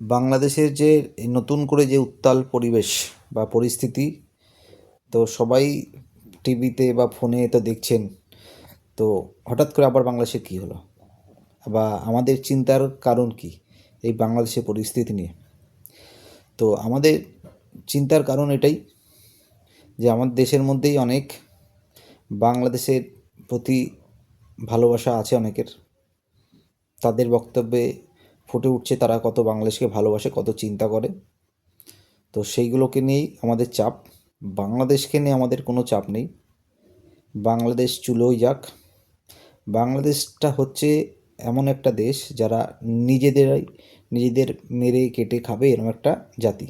বাংলাদেশের যে নতুন করে যে উত্তাল পরিবেশ বা পরিস্থিতি, তো সবাই টিভিতে বা ফোনে তো দেখছেন, তো হঠাৎ করে আবার বাংলাদেশের কী হলো? বা আমাদের চিন্তার কারণ কি এই বাংলাদেশের পরিস্থিতি নিয়ে? তো আমাদের চিন্তার কারণ এটাই যে আমাদের দেশের মধ্যেই অনেক বাংলাদেশের প্রতি ভালোবাসা আছে অনেকের। তাদের বক্তব্যে ফুটে উঠছে, তারা কত বাংলাদেশকে ভালোবাসে, কত চিন্তা করে। তো সেইগুলোকে নিয়েই আমাদের চাপ। বাংলাদেশকে নিয়ে আমাদের কোনো চাপ নেই। বাংলাদেশ চুলোই যাক। বাংলাদেশটা হচ্ছে এমন একটা দেশ যারা নিজেদেরাই, নিজেদের মেরে কেটে খাবে এরকম একটা জাতি।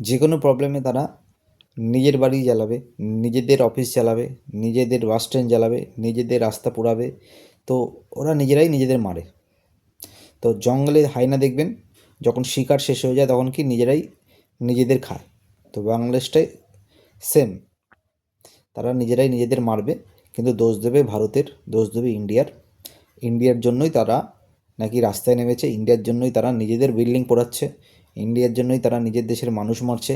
যে কোনো প্রবলেমে তারা নিজের বাড়ি জ্বালাবে, নিজেদের অফিস চালাবে নিজেদের বাস স্ট্যান্ড জ্বালাবে, নিজেদের রাস্তা পোড়াবে। তো ওরা নিজেরাই নিজেদের মারে। তো জঙ্গলে হাইনা দেখবেন, যখন শিকার শেষ হয়ে যায় তখন কি নিজেরাই নিজেদের খায়। তো বাংলাদেশটাই সেম তারা নিজেরাই নিজেদের মারবে, কিন্তু দোষ দেবে ভারতের, দোষ দেবে ইন্ডিয়ার। ইন্ডিয়ার জন্যই তারা নাকি রাস্তায় নেমেছে, ইন্ডিয়ার জন্যই তারা নিজেদের বিল্ডিং পোড়াচ্ছে, ইন্ডিয়ার জন্যই তারা নিজের দেশের মানুষ মারছে,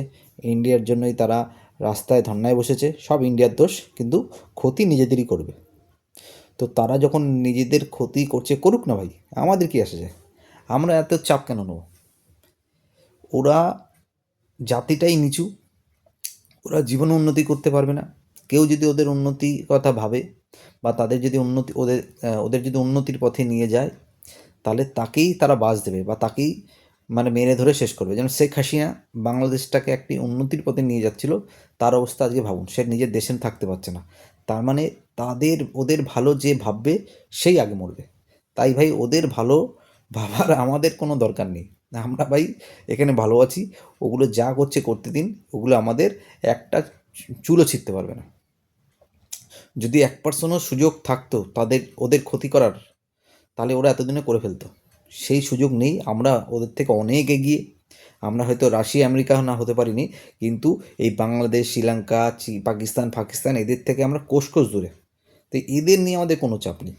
ইন্ডিয়ার জন্যই তারা রাস্তায় ধর্নায় বসেছে, সব ইন্ডিয়ার দোষ, কিন্তু ক্ষতি নিজেদেরই করবে। তো তারা যখন নিজেদের ক্ষতি করছে, করুক না ভাই, আমাদের কি আসে যায়? আমরা এত চাপ কেন নেব? ওরা জাতিটাই নিচু, ওরা জীবনে উন্নতি করতে পারবে না। কেউ যদি ওদের উন্নতি কথা ভাবে বা তাদের যদি উন্নতি, ওদের ওদের যদি উন্নতির পথে নিয়ে যায়, তাহলে তাকেই তারা বাস দেবে বা তাকেই মানে মেরে ধরে শেষ করবে। যেমন শেখ হাসিনা বাংলাদেশটাকে একটি উন্নতির পথে নিয়ে যাচ্ছিল, তার অবস্থা আজকে ভাবুন, সে নিজের দেশে থাকতে পারছে না। তার মানে তাদের, ওদের ভালো যে ভাববে, সেই আগে মরবে। তাই ভাই, ওদের ভালো ভাবার আমাদের কোনো দরকার নেই। আমরা ভাই এখানে ভালো আছি, ওগুলো যা করছে করতে দিন, ওগুলো আমাদের একটা চুলো ছিঁড়তে পারবে না। যদি এক পার্সেন্টও সুযোগ থাকতো তাদের, ওদের ক্ষতি করার, তাহলে ওরা এতদিনে করে ফেলতো। সেই সুযোগ নেই, আমরা ওদের থেকে অনেক এগিয়ে আমরা হয়তো রাশিয়া আমেরিকা না হতে পারিনি, কিন্তু এই বাংলাদেশ, শ্রীলঙ্কা পাকিস্তান পাকিস্তান এদের থেকে আমরা কোষ কোষ দূরে। তো এদের নিয়ে আমাদের কোনো চাপ নেই।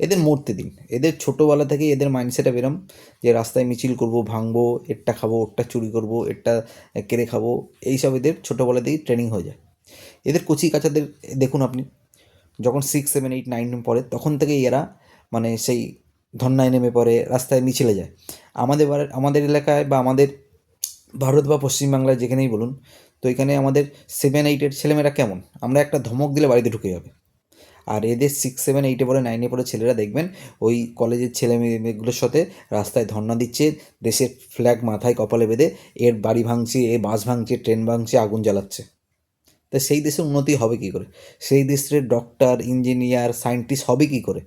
এদের মরতে দিন। এদের ছোটোবেলা থেকে এদের মাইন্ডসেটে বেরম যে রাস্তায় মিছিল করব, ভাঙবো, এরটা খাব, ওরটা চুরি করব, এরটা কেড়ে খাব, এইসব এদের ছোটোবেলা থেকেই ট্রেনিং হয়ে যায়। এদের কচি কাচাদের, দেখুন আপনি, যখন সিক্স সেভেন এইট নাইন পড়ে, তখন থেকেই এরা মানে সেই ধর্নায় নেমে পড়ে, রাস্তায় মিছিলে যায়। আমাদের আমাদের এলাকায় বা আমাদের ভারত বা পশ্চিমবাংলায় যেখানেই বলুন, তো এখানে আমাদের সেভেন এইটের ছেলেমেয়েরা কেমন? আমরা একটা ধমক দিলে বাড়িতে ঢুকে যাবে। আর এদের সিক্স সেভেন এইটে পড়ে নাইনে পড়ে ছেলেরা দেখবেন, ওই কলেজের ছেলে মেয়ে- মেয়েগুলোর সাথে রাস্তায় ধর্না দিচ্ছে, দেশের ফ্ল্যাগ মাথায় কপালে বেঁধে, এর বাড়ি ভাঙছে, এ বাস ভাঙছে, ট্রেন ভাঙছে, আগুন জ্বালাচ্ছে। তা সেই দেশে উন্নতি হবে কী করে? সেই দেশের ডক্টর ইঞ্জিনিয়ার সায়েন্টিস্ট হবে কী করে?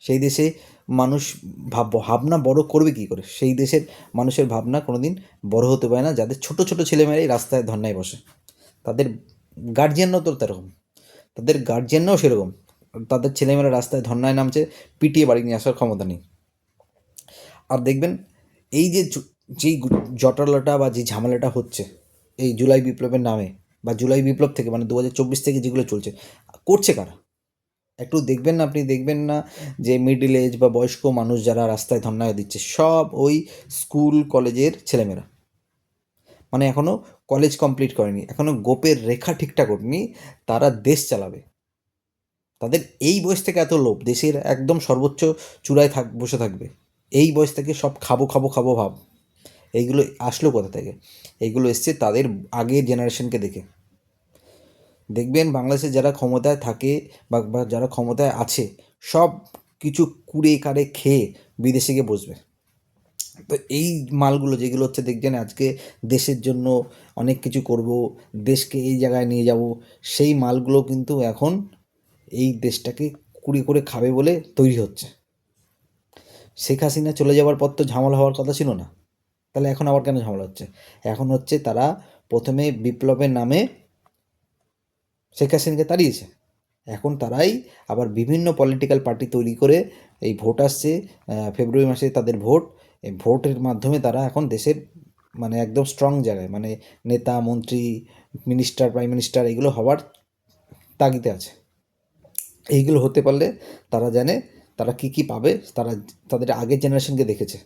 সেই দেশে মানুষ ভাব, ভাবনা বড় করবে কী করে? সেই দেশের মানুষের ভাবনা কোনো দিন বড় হতে পারে না। যাদের ছোট ছোট ছেলেমেয়েরাই রাস্তায় ধর্নায় বসে। তাদের গার্জিয়ানও তো তেরকম। তাদের গার্জিয়ানও সেরকম। তাদের ছেলেমেয়েরা রাস্তায় ধর্নায় নামছে, পিটিয়ে বাড়ি নিয়ে আসার ক্ষমতা নেই। আর দেখবেন, এই যে যেই জটালটা বা যে ঝামেলাটা হচ্ছে, এই জুলাই বিপ্লবের নামে বা জুলাই বিপ্লব থেকে মানে দু হাজার চব্বিশ থেকে যেগুলো চলছে, করছে কারা? একটু দেখবেন না, আপনি দেখবেন না যে মিডিল এজ বা বয়স্ক মানুষ যারা রাস্তায় ধর্নায় দিচ্ছে, সব ওই স্কুল কলেজের ছেলেমেয়েরা। মানে এখনও কলেজ কমপ্লিট করেনি এখনও গোপের রেখা ঠিকঠাক ওঠেনি তারা দেশ চালাবে। তাদের এই বয়স থেকে এত লোভ, দেশের একদম সর্বোচ্চ চূড়ায় থাক, বসে থাকবে। এই বয়স থেকে সব খাব খাব খাব ভাব। এইগুলো আসলো কোথা থেকে? এইগুলো এসছে তাদের আগের জেনারেশনকে দেখে। দেখবেন বাংলাদেশে যারা ক্ষমতায় থাকে বা যারা ক্ষমতায় আছে, সব কিছু কুড়ে কারে খেয়ে বিদেশে গিয়ে বসবে। তো এই মালগুলো যেগুলো হচ্ছে, দেখবেন আজকে দেশের জন্য অনেক কিছু করব, দেশকে এই জায়গায় নিয়ে যাব, সেই মালগুলো কিন্তু এখন এই দেশটাকে কুড়ি করে খাবে বলে তৈরি হচ্ছে। শেখ হাসিনা চলে যাওয়ার পর তো ঝামেলা হওয়ার কথা ছিল না। তাহলে এখন আবার কেন ঝামেলা হচ্ছে? এখন হচ্ছে তারা প্রথমে বিপ্লবের নামে শেখ হাসিনাকে তাড়িয়েছে। এখন তারাই আবার বিভিন্ন পলিটিক্যাল পার্টি তৈরি করে এই ভোট আসছে ফেব্রুয়ারি মাসে তাদের ভোট এই ভোটের মাধ্যমে তারা এখন দেশের মানে একদম স্ট্রং জায়গায় মানে নেতা, মন্ত্রী মিনিস্টার প্রাইম মিনিস্টার এগুলো হওয়ার তাগিদে আছে। এইগুলো হতে পারলে তারা জানে তারা কি কি পাবে, তারা তাদের আগের জেনারেশনকে দেখেছে।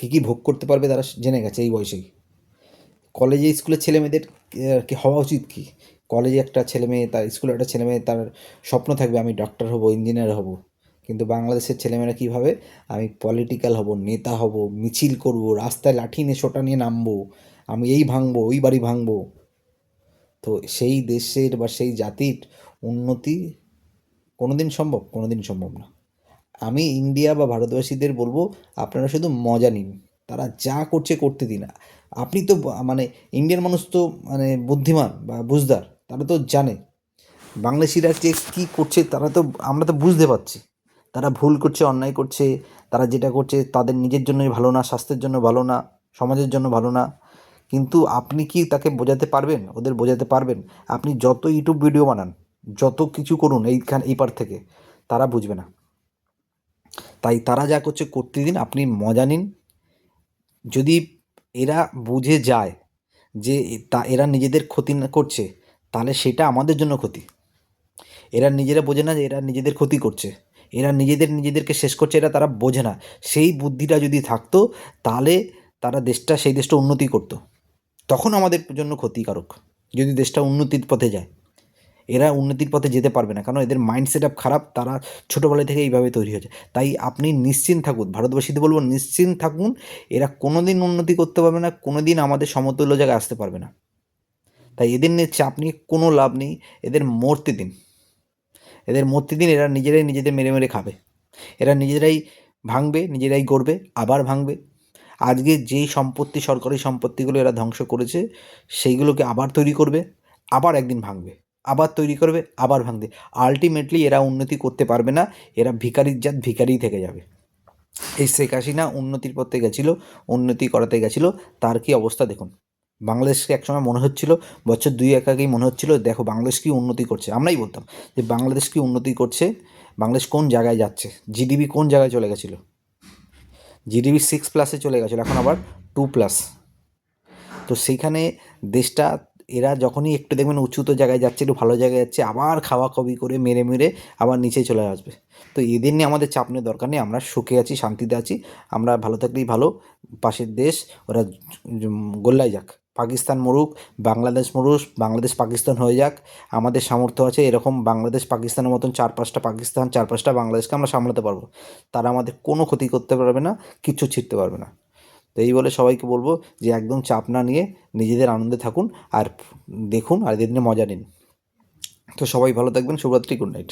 কি কি ভোগ করতে পারবে তারা জেনে গেছে এই বয়সেই। কলেজে স্কুলের ছেলে মেয়েদের কি হওয়া উচিত কি? কলেজে একটা ছেলে মেয়ে, তার স্কুলে একটা ছেলে মেয়ে, তার স্বপ্ন থাকবে আমি ডক্টর হব ইঞ্জিনিয়ার হব। কিন্তু বাংলাদেশের ছেলেমেয়েরা কী ভাবে? আমি পলিটিক্যাল হব, নেতা হব, মিছিল করব, রাস্তায় লাঠি নিয়ে, সোটা নিয়ে নামবো, আমি এই ভাঙবো, ওই বাড়ি ভাঙবো। তো সেই দেশের বা সেই জাতির উন্নতি কোনো দিন সম্ভব কোনো দিন সম্ভব না। আমি ইন্ডিয়া বা ভারতবাসীদের বলব, আপনারা শুধু মজা নিন, তারা যা করছে করতে দিন। আপনি তো মানে ইন্ডিয়ান মানুষ তো মানে বুদ্ধিমান বা বুঝদার। তারা তো জানে। বাংলাদেশিরা যে কী করছে তারা তো, আমরা তো বুঝতে পারছি। তারা ভুল করছে, অন্যায় করছে, তারা যেটা করছে তাদের নিজের জন্যই ভালো না, স্বাস্থ্যের জন্য ভালো না, সমাজের জন্য ভালো না। কিন্তু আপনি কি তাকে বোঝাতে পারবেন? ওদের বোঝাতে পারবেন। আপনি যত ইউটিউব ভিডিও বানান, যত কিছু করুন এইখান, এই পার থেকে, তারা বুঝবে না। তাই তারা যা করছে করতে দিন, আপনি মজা নিন। যদি এরা বুঝে যায় যে তা, এরা নিজেদের ক্ষতি না করছে তাহলে সেটা আমাদের জন্য ক্ষতি। এরা নিজেরা বোঝে না যে এরা নিজেদের ক্ষতি করছে। এরা নিজেদের নিজেদেরকে শেষ করছে এরা তারা বোঝে না। সেই বুদ্ধিটা যদি থাকতো, তাহলে তারা দেশটা, সেই দেশটা উন্নতি করতো। তখন আমাদের জন্য ক্ষতিকারক, যদি দেশটা উন্নতির পথে যায়। এরা উন্নতির পথে যেতে পারবে না, কারণ এদের মাইন্ড সেট আপ খারাপ, তারা ছোটোবেলা থেকে এইভাবে তৈরি হয়েছে। তাই আপনি নিশ্চিন্ত থাকুন, ভারতবাসীদের বলব, নিশ্চিন্ত থাকুন, এরা কোনো দিন উন্নতি করতে পারবে না কোনো দিন আমাদের সমতুল্য জায়গায় আসতে পারবে না। তাই এদের নিয়ে চাপ নিয়ে কোনো লাভ নেই। এদের মরতে দিন। এদের মরতে দিন, এরা নিজেরাই নিজেদের মেরে মেরে খাবে। এরা নিজেরাই ভাঙবে, নিজেরাই গড়বে, আবার ভাঙবে। আজকে যেই সম্পত্তি সরকারি সম্পত্তিগুলো এরা ধ্বংস করেছে, সেইগুলোকে আবার তৈরি করবে, আবার একদিন ভাঙবে। আবার তৈরি করবে, আবার ভাঙবে। আলটিমেটলি এরা উন্নতি করতে পারবে না, এরা ভিখারির জাত ভিখারিই থেকে যাবে। এই শেখ হাসিনা উন্নতির পথে গেছিল, উন্নতি করাতে গেছিল, তার কি অবস্থা দেখুন। বাংলাদেশকে একসময় মনে হচ্ছিল, বছর দুই এক আগেই মনে হচ্ছিল, দেখো বাংলাদেশ কি উন্নতি করছে। আমরাই বলতাম যে বাংলাদেশ কি উন্নতি করছে, বাংলাদেশ কোন জায়গায় যাচ্ছে জিডিপি কোন জায়গায় চলে গেছিল? জিডিপি সিক্স প্লাসে চলে গেছিল, এখন আবার টু প্লাস তো সেইখানে দেশটা এরা যখনই একটু দেখবেন উঁচুতো জায়গায় যাচ্ছে, একটু ভালো জায়গায় যাচ্ছে, আবার খাওয়া খবি করে মেরে মেরে আবার নিচে চলে আসবে। তো এদের নিয়ে আমাদের চাপ নেওয়ার দরকার নেই, আমরা সুখে আছি, শান্তিতে আছি, আমরা ভালো থাকলেই ভালো, পাশের দেশ, ওরা গোল্লায় যাক, পাকিস্তান মরুক, বাংলাদেশ মরুক, বাংলাদেশ পাকিস্তান হয়ে যাক, আমাদের সামর্থ্য আছে, এরকম বাংলাদেশ পাকিস্তানের মতন চার পাঁচটা পাকিস্তান, চার পাঁচটা বাংলাদেশকে আমরা সামলাতে পারব, তারা আমাদের কোনো ক্ষতি করতে পারবে না, কিচ্ছু ছিটতে পারবে না। তো এই বলে সবাইকে বলব যে একদম চাপ না নিয়ে নিজেদের আনন্দে থাকুন আর দেখুন, আর এদের মজা নিন। তো সবাই ভালো থাকবেন, শুভরাত্রি গুড নাইট